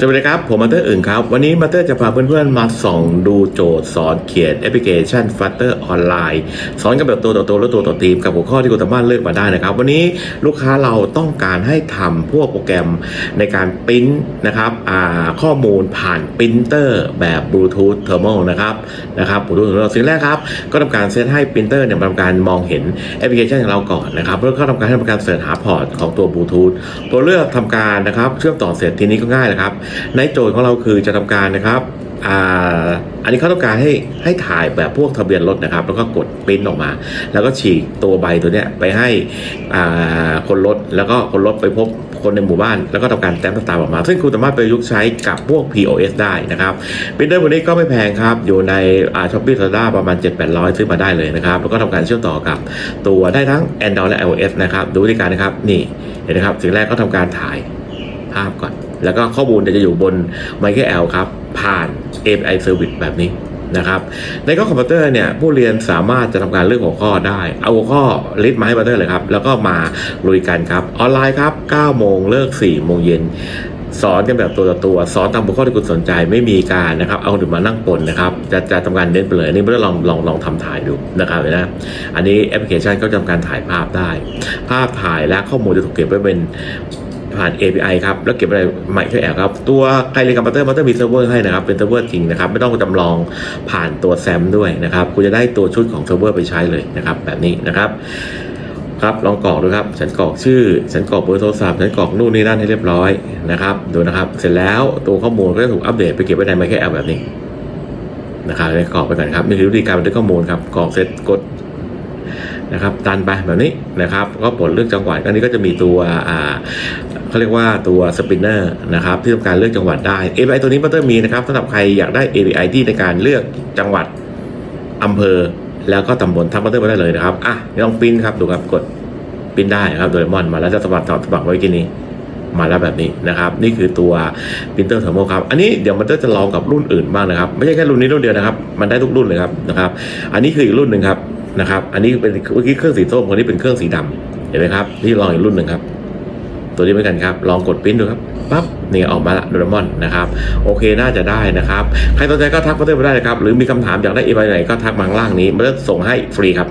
สวัสดีครับ ผมมาเตอร์อื่นครับ วันนี้มาเตอร์จะพาเพื่อนๆ มาส่องดูโจทย์สอนเขียนแอปพลิเคชัน Flutter ออนไลน์สอนกันแบบตัวต่อตัวและตัวต่อทีมกับหัวข้อที่คุณสามารถเลือกมาได้นะครับ วันนี้ลูกค้าเราต้องการให้ทำพวกโปรแกรมในการปริ้นนะครับข้อมูลผ่านปรินเตอร์แบบบลูทูธเทอร์โมนะครับนะครับบลูทูธเทอร์โมสิ่งแรกครับ ก็ทำการเซตให้ปรินเตอร์เนี่ยทำการมองเห็นแอปพลิเคชันของเราก่อนนะครับแล้วก็ทำการให้ทำการเสิร์ชหาพอร์ตของตัวบลูทูธตัวเลือกทำการนะครับเชื่อมต่อเสร็จทีนี้ก็ง่ายเลยครับในโจทย์ของเราคือจะทำการนะครับอ่าอันนี้เขาต้องการให้ให้ถ่ายแบบพวกทะเบียนรถนะครับ แล้วก็กดปริ้นออกมา แล้วก็ฉีกตัวใบตัวเนี้ยไปให้อ่าคนรถแล้วก็คนรถไปพบคนในหมู่บ้าน แล้วก็ทำการแต้มตามออกมา ซึ่งคุณสามารถประยุกต์ใช้กับพวก POS ได้นะครับปรินเตอร์ตัวนี้ก็ไม่แพงครับ อยู่ในอ่าช้อปปี้ลาด้าประมาณ 7-800 ซื้อมาได้เลยนะครับ แล้วก็ทำการเชื่อมต่อกับตัวได้ทั้ง Android และ iOS นะครับ ดูวิธีการนะครับ นี่เห็นไหมครับสิ่งแรกก็ทำการถ่ายภาพก่อน แล้วก็ข้อมูลเนี่ยจะอยู่บน MyKL ครับ ผ่าน API Service แบบนี้นะครับ ในข้อคอมพิวเตอร์เนี่ยผู้เรียนสามารถจะทำการเลือกหัวข้อได้ เอาหัวข้อลิสต์มาให้บัตเตอร์เลยครับ แล้วก็มาลุยกันครับ ออนไลน์ครับ 9 โมงเลิก 4 โมงเย็นสอนกันแบบตัวต่อตัว สอนตามหัวข้อที่คุณสนใจไม่มีการนะครับ เอาคนอื่นมานั่งปนนะครับ จะจะทำการเน้นไปเลยอันนี่ไม่ได้ลองลองลองทำถ่ายดูนะครับเห็นนะอันนี้แอปพลิเคชันก็จะทำการถ่ายภาพได้ ภาพถ่ายและข้อมูลจะถูกเก็บไว้เป็น ผ่าน API ครับแล้วเก็บอะไว้ในไมโครแอปครับ ตัวใครเรียนกับบัตเตอร์บัตเตอร์มีเซิร์ฟเวอร์ให้นะครับ เป็นเซิร์ฟเวอร์จริงนะครับ ไม่ต้องจำลองผ่านตัวแซมด้วยนะครับคุณจะได้ตัวชุดของเซิร์ฟเวอร์ไปใช้เลยนะครับแบบนี้นะครับครับลองกรอกดูครับฉันกรอกชื่อฉันกรอกเบอร์โทรศัพท์ฉันกรอกนู่นนี่นั่นให้เรียบร้อยนะครับดูนะครับเสร็จแล้วตัวข้อมูลก็จะถูกอัปเดตไปเก็บไว้ในไมโครแอปแบบนี้นะครับให้กรอกไปก่อนครับนี่คือวิธีการบันทึกข้อมูลครับกรอกเสร็จกดนะครับดันไปแบบนี้นะครับ ก็ผลเลือกจังหวัดอันนี้ก็จะมีตัวอ่า เขาเรียกว่าตัวสปินเนอร์นะครับที่ทำการเลือกจังหวัดได้ API ตัวนี้มันต้องมีนะครับสำหรับใครอยากได้ API ที่ในการเลือกจังหวัดอำเภอ แล้วก็ตำบลทั้งบัตเตอร์มาได้เลยนะครับอะลองปริ้นครับดูครับกดปริ้นได้ครับโดเรมอนมาแล้วจะสมัครต่อสมัครไว้กินนี้มาแล้วแบบนี้นะครับ นี่คือตัวปรินเตอร์เทอร์โมครับ อันนี้เดี๋ยวมันจะลองกับรุ่นอื่นบ้างนะครับ ไม่ใช่แค่รุ่นนี้รุ่นเดียวนะครับ มันได้ทุกรุ่นเลยครับนะครับ อันนี้คืออีกรุ่นหนึ่งครับนะครับ อันนี้เป็นเมื่อกี้เครื่องสีส้มคนนี้เป็นเครื่องสีดำเห็นไหมครับนี่ลองอีกรุ่นหนึ่งครับ ตัวนี้เหมือนกันครับ ลองกดปริ้นดูครับปั๊บนี่ออกมาละโดเรมอนนะครับโอเคน่าจะได้นะครับ ใครสนใจก็ทักมาเตอร์มได้นะครับ หรือมีคำถามอยากได้เอไไหนก็ทักมาข้างล่างนี้มันจะส่งให้ฟรีครับ